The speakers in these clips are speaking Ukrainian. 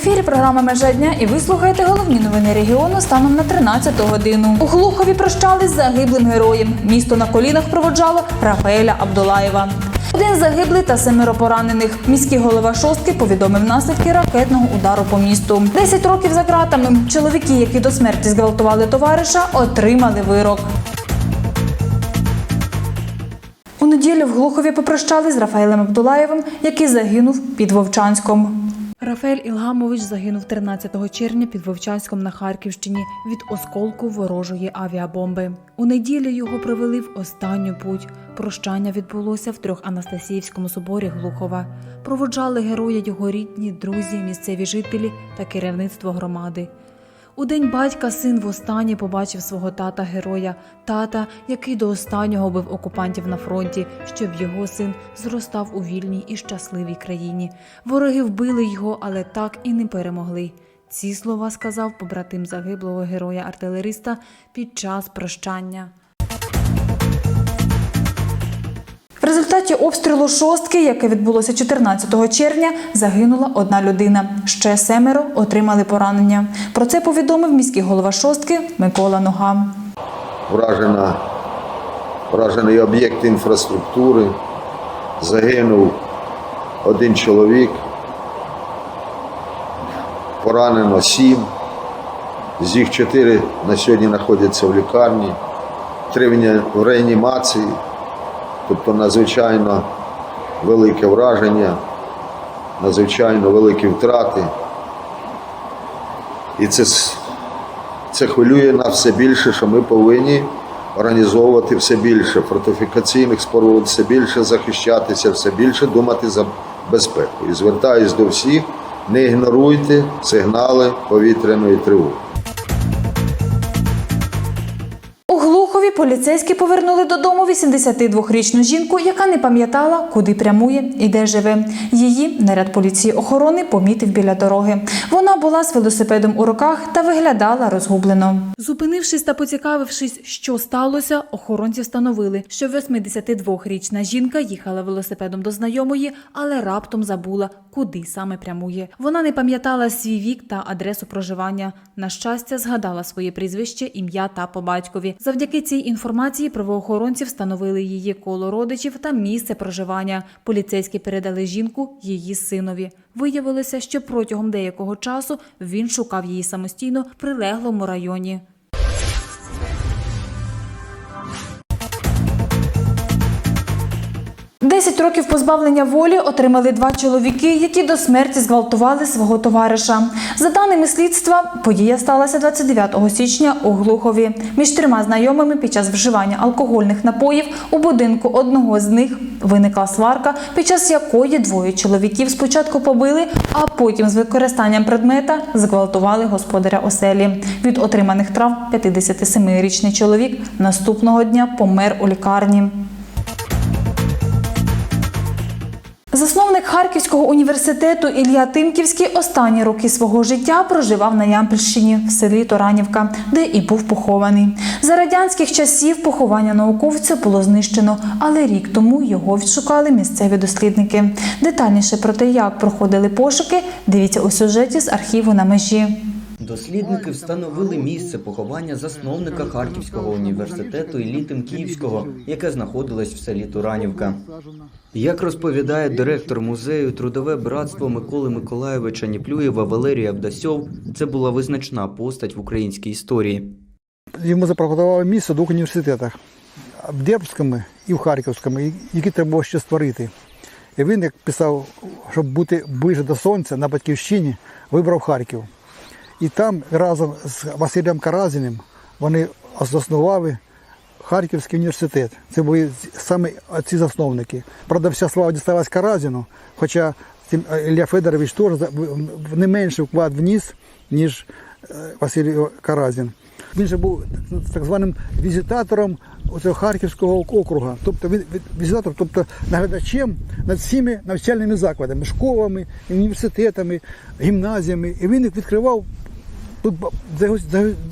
ефірі програма Межа дня і ви слухаєте головні новини регіону станом на 13 годину. У Глухові прощались з загиблим героєм. Місто на колінах проводжало Рафаеля Абдулаєва. Один загиблий та семеро поранених. Міський голова шостки повідомив наслідки ракетного удару по місту. 10 років за ґратами. Чоловіки, які до смерті зґвалтували товариша, отримали вирок. У неділю в Глухові попрощались з Рафаелем Абдулаєвим, який загинув під Вовчанськом. Рафаель Ілгамович загинув 13 червня під Вовчанськом на Харківщині від осколку ворожої авіабомби. У неділю його провели в останню путь. Прощання відбулося в трьох Анастасіївському соборі Глухова. Проводжали героя його рідні, друзі, місцеві жителі та керівництво громади. У день батька син востаннє побачив свого тата героя, тата, який до останнього бив окупантів на фронті, щоб його син зростав у вільній і щасливій країні. Вороги вбили його, але так і не перемогли. Ці слова сказав побратим загиблого героя артилериста під час прощання. Результаті обстрілу шостки, яке відбулося 14 червня, загинула одна людина. Ще семеро отримали поранення. Про це повідомив міський голова шостки Микола Нога. вражена, вражений об'єкт інфраструктури, загинув один чоловік, поранено сім, з їх чотири на сьогодні знаходяться в лікарні, три в реанімації, тобто надзвичайно велике враження, надзвичайно великі втрати. І це це хвилює нас все більше, що ми повинні організовувати все більше фортифікаційних споруд, все більше захищатися, все більше думати за безпеку. І звертаюсь до всіх, не ігноруйте сигнали повітряної тривоги. Поліцейські повернули додому 82-річну жінку, яка не пам'ятала, куди прямує і де живе. Її наряд поліції охорони помітив біля дороги. Вона була з велосипедом у руках та виглядала розгублено. Зупинившись та поцікавившись, що сталося, охоронці встановили, що 82-річна жінка їхала велосипедом до знайомої, але раптом забула, куди саме прямує. Вона не пам'ятала свій вік та адресу проживання. На щастя, згадала своє прізвище, ім'я та по батькові. Завдяки цій інформації правоохоронці встановили її коло родичів та місце проживання. Поліцейські передали жінку її синові. Виявилося, що протягом деякого часу він шукав її самостійно в прилеглому районі. Десять років позбавлення волі отримали два чоловіки, які до смерті зґвалтували свого товариша. За даними слідства, подія сталася 29 січня у Глухові. Між трьома знайомими під час вживання алкогольних напоїв у будинку одного з них виникла сварка, під час якої двоє чоловіків спочатку побили, а потім з використанням предмета зґвалтували господаря оселі. Від отриманих травм 57-річний чоловік наступного дня помер у лікарні. Харківського університету Ілля Тимківський останні роки свого життя проживав на Ямпільщині в селі Торанівка, де і був похований. За радянських часів поховання науковця було знищено, але рік тому його відшукали місцеві дослідники. Детальніше про те, як проходили пошуки, дивіться у сюжеті з архіву на межі. Дослідники встановили місце поховання засновника Харківського університету Іллі Тимківського, яке знаходилось в селі Туранівка. Як розповідає директор музею Трудове братство Миколи Миколаєвича Ніплюєва Валерій Авдасьов, це була визначна постать в українській історії. Йому запропонували місце в двох університетах в Дербському і в Харківському, які треба було ще створити. І він, як писав, щоб бути ближче до сонця на батьківщині, вибрав Харків. І там разом з Василем Каразіним вони заснували Харківський університет. Це були саме ці засновники. Правда, вся слава дісталась Каразіну, хоча Ілля Федорович теж не менший вклад вніс, ніж е, Василь Каразін. Він же був так званим візитатором цього Харківського округа, тобто він- візитатор, тобто наглядачем над всіми навчальними закладами, школами, університетами, гімназіями. І він їх відкривав тут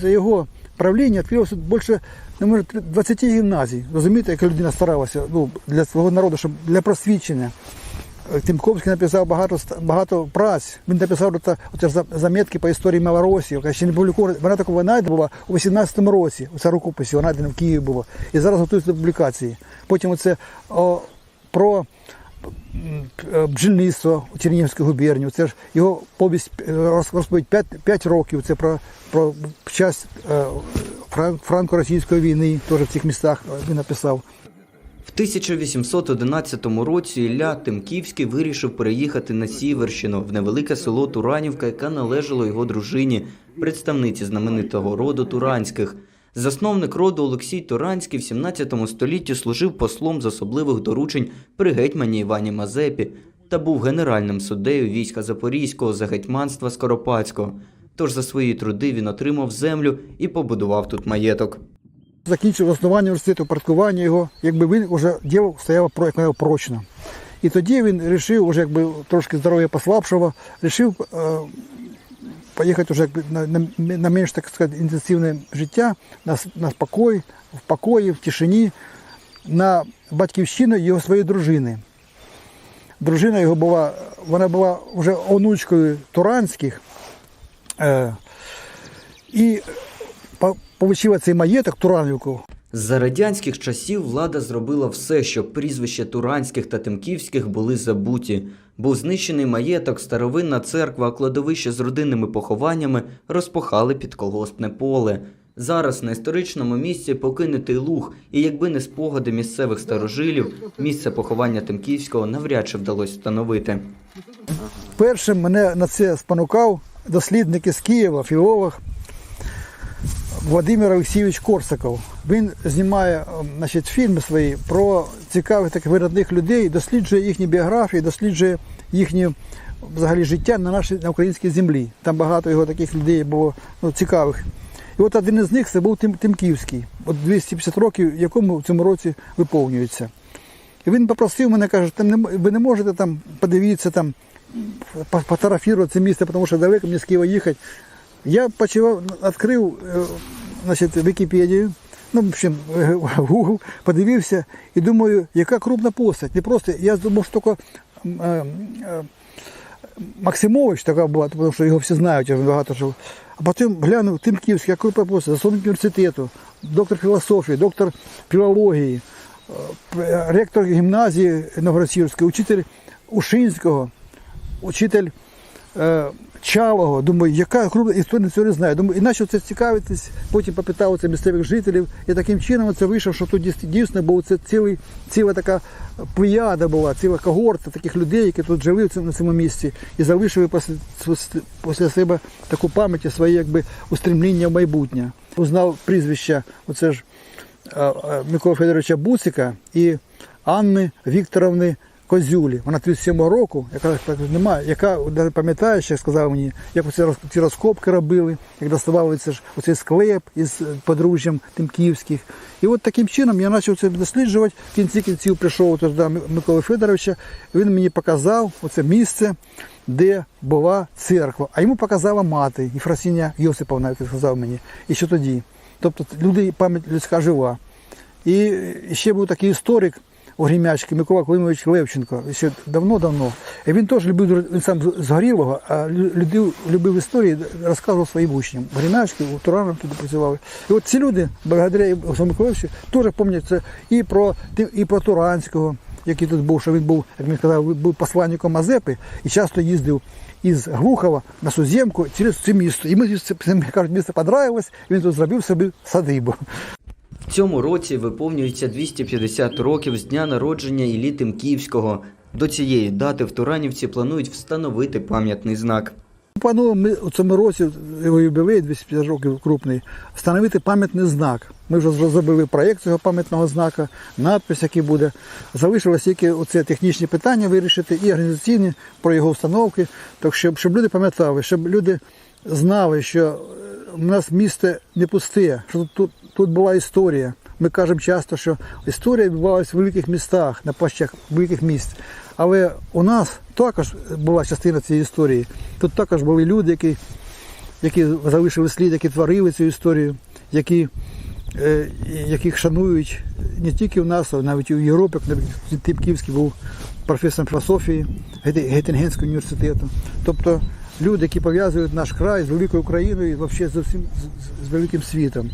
за його, правління відкрилося більше може, 20 гімназій. Розумієте, яка людина старалася ну, для свого народу, щоб для просвічення. Тимковський написав багато багато праць. Він написав оце за- заметки по історії Малоросії, яка ще не публікована. Вона така вона була у 18-му році. Оця рукописі, вона в Києві була. І зараз готується до публікації. Потім оце о, про е, бджільництво у Чернігівській губернії. Це ж його повість е, роз- розповідь 5, 5 років. Це про, про час е, фран- франко-російської війни, теж в цих містах він написав. В 1811 році Ілля Тимківський вирішив переїхати на Сіверщину в невелике село Туранівка, яке належало його дружині, представниці знаменитого роду Туранських. Засновник роду Олексій Туранський в 17 столітті служив послом з особливих доручень при гетьмані Івані Мазепі та був генеральним суддею війська Запорізького за гетьманства Скоропадського. Тож за свої труди він отримав землю і побудував тут маєток. закінчив основання університету, парткування його, якби він вже діло стояло про- прочно. І тоді він вирішив, уже якби трошки здоров'я послабшого, вирішив е, поїхати вже на, на, на менш так сказати, інтенсивне життя, на, на спокій, в покої, в тишині, на батьківщину його своєї дружини. Дружина його була, вона була вже онучкою Туранських. Е, і получила цей маєток Туранівку. За радянських часів влада зробила все, щоб прізвища Туранських та Тимківських були забуті. Був знищений маєток, старовинна церква, кладовище з родинними похованнями розпахали під колгоспне поле. Зараз на історичному місці покинутий луг, і якби не спогади місцевих старожилів, місце поховання Тимківського навряд чи вдалося встановити. Першим мене на це спонукав дослідник із Києва, філолог Владимир Олексійович Корсаков. Він знімає ем, значить, фільми свої про цікавих таких виродних людей, досліджує їхні біографії, досліджує їхнє взагалі життя на нашій на українській землі. Там багато його таких людей було ну, цікавих. І от один із них це був Тим, Тимківський, от 250 років, якому в цьому році виповнюється. І він попросив мене, каже, там ви не можете там подивитися, там, по- фотографувати це місце, тому що далеко мені з Києва їхати. Я почав, відкрив е, значить, Вікіпедію, ну, в общем, е, Google, подивився і думаю, яка крупна постать. Не просто, я думав, що тільки е, е, Максимович така була, тому що його всі знають, багато жив. А потім глянув Тимківський, яку пропустив, засновник університету, доктор філософії, доктор філології, е, ректор гімназії Новгородської, учитель Ушинського, учитель е, Чалого. Думаю, яка крупна історія цього не знаю. Думаю, і почав це цікавитись, потім попитав це місцевих жителів. І таким чином це вийшов, що тут дійсно був це цілий, ціла така плеяда була, ціла когорта таких людей, які тут жили на цьому місці, і залишили після, себе таку пам'ять і своє якби устремління в майбутнє. Узнав прізвища, оце ж Микола Федоровича Буцика і Анни Вікторовни Козюлі. Вона 37 року, яка так немає, яка навіть пам'ятає, ще сказала мені, як оці ці розкопки робили, як доставали це ж оцей склеп із е, подружжям Тимківських. І от таким чином я почав це досліджувати. В кінці кінців прийшов до Миколи Федоровича. Він мені показав оце місце, де була церква. А йому показала мати Єфросиня Йосиповна, як сказав мені, і що тоді. Тобто люди, пам'ять людська жива. І ще був такий історик у Грімячки Микола Климович Левченко, ще давно-давно. І він теж любив, він сам з Горілого, а лю- любив, любив історії, розказував своїм учням. Грімячки, у Тураном туди працювали. І от ці люди, благодаря Миколаївичу, теж пам'ятають це і про, і про Туранського, який тут був, що він був, як він сказав, був посланником Мазепи і часто їздив із Глухова на Суземку через це місто. І ми кажуть, місто подобалось, і він тут зробив собі садибу. Цьому році виповнюється 250 років з дня народження Іллі Тимківського. До цієї дати в Туранівці планують встановити пам'ятний знак. Плануємо ми у цьому році його юбілей 250 років крупний, встановити пам'ятний знак. Ми вже зробили проєкт цього пам'ятного знака, надпис, який буде. Залишилось тільки оце технічні питання вирішити і організаційні про його установки, так щоб, щоб люди пам'ятали, щоб люди знали, що у нас місто не пусте, що тут, тут, була історія. Ми кажемо часто, що історія відбувалася в великих містах, на площах великих міст. Але у нас також була частина цієї історії. Тут також були люди, які, які залишили слід, які творили цю історію, які е, яких шанують не тільки в нас, а навіть в Європі. як, Наприклад, Тип Київський був професором філософії Гете- університету. Тобто люди, які пов'язують наш край з великою Україною і взагалі з, усім- з- з великим світом.